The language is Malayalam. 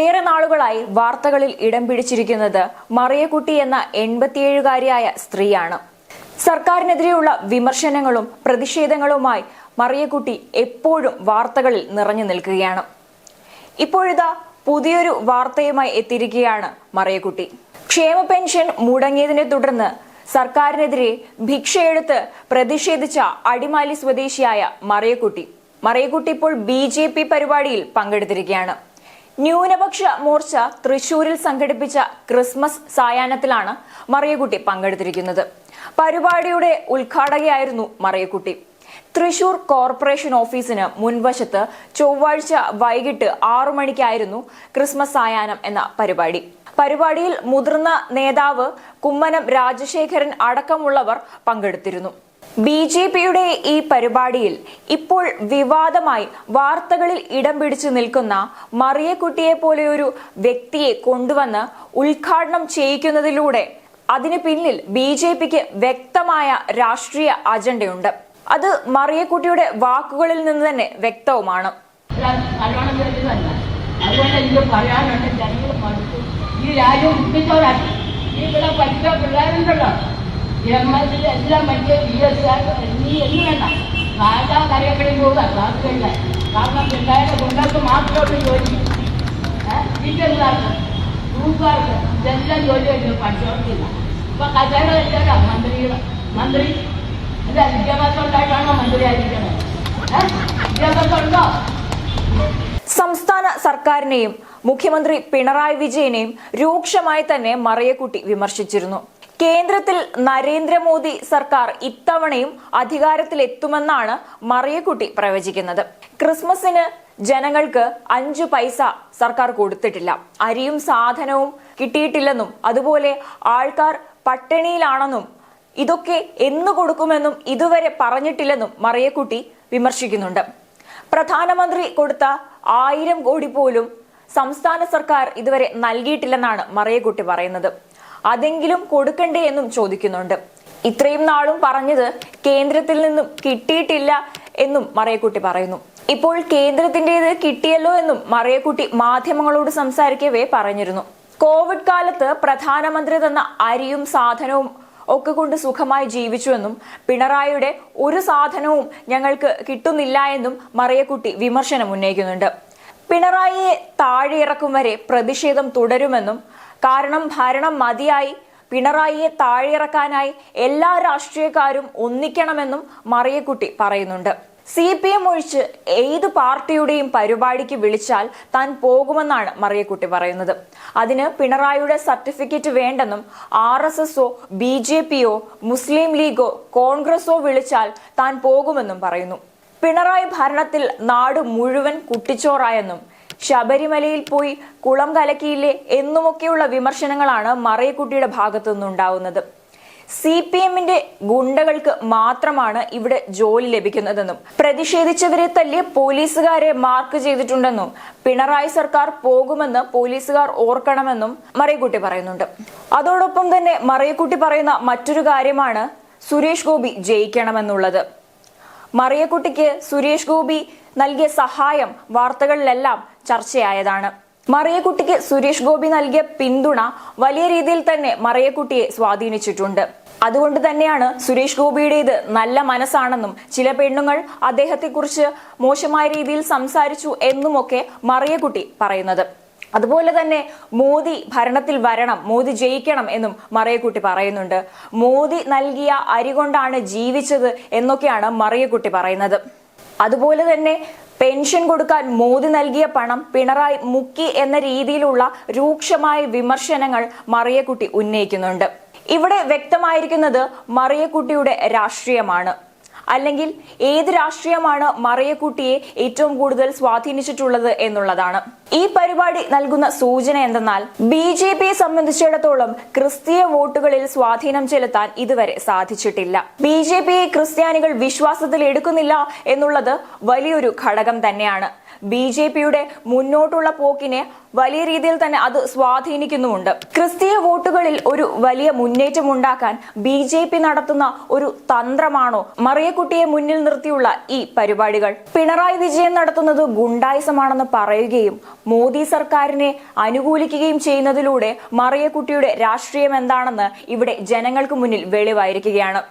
ഏറെ നാളുകളായി വാർത്തകളിൽ ഇടം പിടിച്ചിരിക്കുന്നത് മറിയക്കുട്ടി എന്ന എൺപത്തിയേഴുകാരിയായ സ്ത്രീയാണ്. സർക്കാരിനെതിരെയുള്ള വിമർശനങ്ങളും പ്രതിഷേധങ്ങളുമായി മറിയക്കുട്ടി എപ്പോഴും വാർത്തകളിൽ നിറഞ്ഞു നിൽക്കുകയാണ്. ഇപ്പോഴിതാ പുതിയൊരു വാർത്തയുമായി എത്തിയിരിക്കുകയാണ് മറിയക്കുട്ടി. ക്ഷേമ പെൻഷൻ മുടങ്ങിയതിനെ തുടർന്ന് സർക്കാരിനെതിരെ ഭിക്ഷയെടുത്ത് പ്രതിഷേധിച്ച അടിമാലി സ്വദേശിയായ മറിയക്കുട്ടി. മറിയക്കുട്ടി ഇപ്പോൾ ബി പരിപാടിയിൽ പങ്കെടുത്തിരിക്കുകയാണ്. ന്യൂനപക്ഷ മോർച്ച തൃശൂരിൽ സംഘടിപ്പിച്ച ക്രിസ്മസ് സായാഹ്നത്തിലാണ് മറിയക്കുട്ടി പങ്കെടുത്തിരിക്കുന്നത്. പരിപാടിയുടെ ഉദ്ഘാടകയായിരുന്നു മറിയക്കുട്ടി. തൃശൂർ കോർപ്പറേഷൻ ഓഫീസിന് മുൻവശത്ത് ചൊവ്വാഴ്ച വൈകിട്ട് ആറു മണിക്കായിരുന്നു ക്രിസ്മസ് സായാഹ്നം എന്ന പരിപാടി. പരിപാടിയിൽ മുതിർന്ന നേതാവ് കുമ്മനം രാജശേഖരൻ അടക്കമുള്ളവർ പങ്കെടുത്തിരുന്നു. ബി ജെ പിയുടെ ഈ പരിപാടിയിൽ ഇപ്പോൾ വിവാദമായി വാർത്തകളിൽ ഇടം പിടിച്ചു നിൽക്കുന്ന മറിയക്കുട്ടിയെ പോലെയൊരു വ്യക്തിയെ കൊണ്ടുവന്ന് ഉദ്ഘാടനം ചെയ്യിക്കുന്നതിലൂടെ അതിന് പിന്നിൽ ബി ജെ പിക്ക് വ്യക്തമായ രാഷ്ട്രീയ അജണ്ടയുണ്ട്. അത് മറിയക്കുട്ടിയുടെ വാക്കുകളിൽ നിന്ന് തന്നെ വ്യക്തവുമാണ്. ഈ രാജ്യം ഈ എം എസ് എല്ലാം പഠിച്ച ബി എസ് നീ എന്ന് വേണ്ട. കാലാ കരയക്കടയിൽ പോവുക ക്ലാസ്സുകളിലെ കാരണം പിള്ളേരുടെ കുട്ടികൾക്ക് മാത്രമേ ജോലി ഗ്രൂപ്പുകാർക്ക് ഇതെല്ലാം ജോലി കഴിഞ്ഞു പഠിച്ചോണ്ടില്ല ഇപ്പൊ എല്ലാവരും മന്ത്രി? അല്ല വിദ്യാഭ്യാസം ഉണ്ടായിട്ടാണോ മന്ത്രി ആയിരിക്കണത് ഏഹ് വിദ്യാഭ്യാസം ഉണ്ടോ സംസ്ഥാന സർക്കാരിനെയും മുഖ്യമന്ത്രി പിണറായി വിജയനെയും രൂക്ഷമായി തന്നെ മറയക്കുട്ടി വിമർശിച്ചിരുന്നു. കേന്ദ്രത്തിൽ നരേന്ദ്രമോദി സർക്കാർ ഇത്തവണയും അധികാരത്തിലെത്തുമെന്നാണ് മറിയക്കുട്ടി പ്രവചിക്കുന്നത്. ക്രിസ്മസിന് ജനങ്ങൾക്ക് അഞ്ചു പൈസ സർക്കാർ കൊടുത്തിട്ടില്ല. അരിയും സാധനവും കിട്ടിയിട്ടില്ലെന്നും അതുപോലെ ആൾക്കാർ പട്ടിണിയിലാണെന്നും ഇതൊക്കെ എന്ന് കൊടുക്കുമെന്നും ഇതുവരെ പറഞ്ഞിട്ടില്ലെന്നും മറിയക്കുട്ടി വിമർശിക്കുന്നുണ്ട്. പ്രധാനമന്ത്രി കൊടുത്ത ആയിരം കോടി പോലും സംസ്ഥാന സർക്കാർ ഇതുവരെ നൽകിയിട്ടില്ലെന്നാണ് മറിയക്കുട്ടി പറയുന്നത്. അതെങ്കിലും കൊടുക്കണ്ടേ എന്നും ചോദിക്കുന്നുണ്ട്. ഇത്രയും നാളും പറഞ്ഞത് കേന്ദ്രത്തിൽ നിന്നും കിട്ടിയിട്ടില്ല എന്നും മറയക്കുട്ടി പറയുന്നു. ഇപ്പോൾ കേന്ദ്രത്തിന്റേത് കിട്ടിയല്ലോ എന്നും മറയക്കുട്ടി മാധ്യമങ്ങളോട് സംസാരിക്കവേ പറഞ്ഞിരുന്നു. കോവിഡ് കാലത്ത് പ്രധാനമന്ത്രി തന്ന അരിയും സാധനവും ഒക്കെ കൊണ്ട് സുഖമായി ജീവിച്ചുവെന്നും പിണറായിയുടെ ഒരു സാധനവും ഞങ്ങൾക്ക് കിട്ടുന്നില്ല എന്നും മറിയക്കുട്ടി വിമർശനം ഉന്നയിക്കുന്നുണ്ട്. പിണറായിയെ താഴെയിറക്കും വരെ പ്രതിഷേധം തുടരുമെന്നും കാരണം ഭരണം മതിയായി പിണറായിയെ താഴെയിറക്കാനായി എല്ലാ രാഷ്ട്രീയക്കാരും ഒന്നിക്കണമെന്നും മറിയക്കുട്ടി പറയുന്നുണ്ട്. സി പി എം ഒഴിച്ച് ഏത് പാർട്ടിയുടെയും പരിപാടിക്ക് വിളിച്ചാൽ താൻ പോകുമെന്നാണ് മറിയക്കുട്ടി പറയുന്നത്. അതിന് പിണറായിയുടെ സർട്ടിഫിക്കറ്റ് വേണ്ടെന്നും ആർ എസ് എസോ ബി ജെ പിയോ മുസ്ലിം ലീഗോ കോൺഗ്രസോ വിളിച്ചാൽ താൻ പോകുമെന്നും പറയുന്നു. പിണറായി ഭരണത്തിൽ നാട് മുഴുവൻ കുട്ടിച്ചോറായെന്നും ശബരിമലയിൽ പോയി കുളം കലക്കിയില്ലേ എന്നുമൊക്കെയുള്ള വിമർശനങ്ങളാണ് മറയക്കുട്ടിയുടെ ഭാഗത്തു നിന്നുണ്ടാവുന്നത്. സി പി എമ്മിന്റെ ഗുണ്ടകൾക്ക് മാത്രമാണ് ഇവിടെ ജോലി ലഭിക്കുന്നതെന്നും പ്രതിഷേധിച്ചവരെ തല്ലിയ പോലീസുകാരെ മാർക്ക് ചെയ്തിട്ടുണ്ടെന്നും പിണറായി സർക്കാർ പോകുമെന്ന് പോലീസുകാർ ഓർക്കണമെന്നും മറിയക്കുട്ടി പറയുന്നുണ്ട്. അതോടൊപ്പം തന്നെ മറിയക്കുട്ടി പറയുന്ന മറ്റൊരു കാര്യമാണ് സുരേഷ് ഗോപി ജയിക്കണമെന്നുള്ളത്. മറിയക്കുട്ടിക്ക് സുരേഷ് ഗോപി നൽകിയ സഹായം വാർത്തകളിലെല്ലാം ചർച്ചയായതാണ്. മറിയക്കുട്ടിക്ക് സുരേഷ് ഗോപി നൽകിയ പിന്തുണ വലിയ രീതിയിൽ തന്നെ മറിയക്കുട്ടിയെ സ്വാധീനിച്ചിട്ടുണ്ട്. അതുകൊണ്ട് തന്നെയാണ് സുരേഷ് ഗോപിയുടേത് നല്ല മനസ്സാണെന്നും ചില പെണ്ണുങ്ങൾ അദ്ദേഹത്തെക്കുറിച്ച് മോശമായ രീതിയിൽ സംസാരിച്ചു എന്നുമൊക്കെ മറിയക്കുട്ടി പറയുന്നത്. അതുപോലെ തന്നെ മോദി ഭരണത്തിൽ വരണം മോദി ജയിക്കണം എന്നും മറിയക്കുട്ടി പറയുന്നുണ്ട്. മോദി നൽകിയ അരി കൊണ്ടാണ് ജീവിച്ചത് എന്നൊക്കെയാണ് മറിയക്കുട്ടി പറയുന്നത്. അതുപോലെ തന്നെ പെൻഷൻ കൊടുക്കാൻ മോദി നൽകിയ പണം പിണറായി മുക്കി എന്ന രീതിയിലുള്ള രൂക്ഷമായ വിമർശനങ്ങൾ മറിയക്കുട്ടി ഉന്നയിക്കുന്നുണ്ട്. ഇവിടെ വ്യക്തമായിരിക്കുന്നത് മറിയക്കുട്ടിയുടെ രാഷ്ട്രീയമാണ്. അല്ലെങ്കിൽ ഏത് രാഷ്ട്രീയമാണ് മറിയക്കുട്ടിയെ ഏറ്റവും കൂടുതൽ സ്വാധീനിച്ചിട്ടുള്ളത് എന്നുള്ളതാണ്. ഈ പരിപാടി നൽകുന്ന സൂചന എന്തെന്നാൽ ബി ജെ പിയെ സംബന്ധിച്ചിടത്തോളം ക്രിസ്തീയ വോട്ടുകളിൽ സ്വാധീനം ചെലുത്താൻ ഇതുവരെ സാധിച്ചിട്ടില്ല. ബി ജെ പിയെ ക്രിസ്ത്യാനികൾ വിശ്വാസത്തിൽ എടുക്കുന്നില്ല എന്നുള്ളത് വലിയൊരു ഘടകം തന്നെയാണ്. ബി ജെ പിയുടെ മുന്നോട്ടുള്ള പോക്കിനെ വലിയ രീതിയിൽ തന്നെ അത് സ്വാധീനിക്കുന്നുമുണ്ട്. ക്രിസ്തീയ വോട്ടുകളിൽ ഒരു വലിയ മുന്നേറ്റം ഉണ്ടാക്കാൻ ബി ജെ പി നടത്തുന്ന ഒരു തന്ത്രമാണോ മറിയക്കുട്ടിയെ മുന്നിൽ നിർത്തിയുള്ള ഈ പരിപാടികൾ? പിണറായി വിജയൻ നടത്തുന്നത് ഗുണ്ടായിസമാണെന്ന് പറയുകയും മോദി സർക്കാരിനെ അനുകൂലിക്കുകയും ചെയ്യുന്നതിലൂടെ മറിയക്കുട്ടിയുടെ രാഷ്ട്രീയം എന്താണെന്ന് ഇവിടെ ജനങ്ങൾക്ക് മുന്നിൽ വെളിവായിരിക്കുകയാണ്.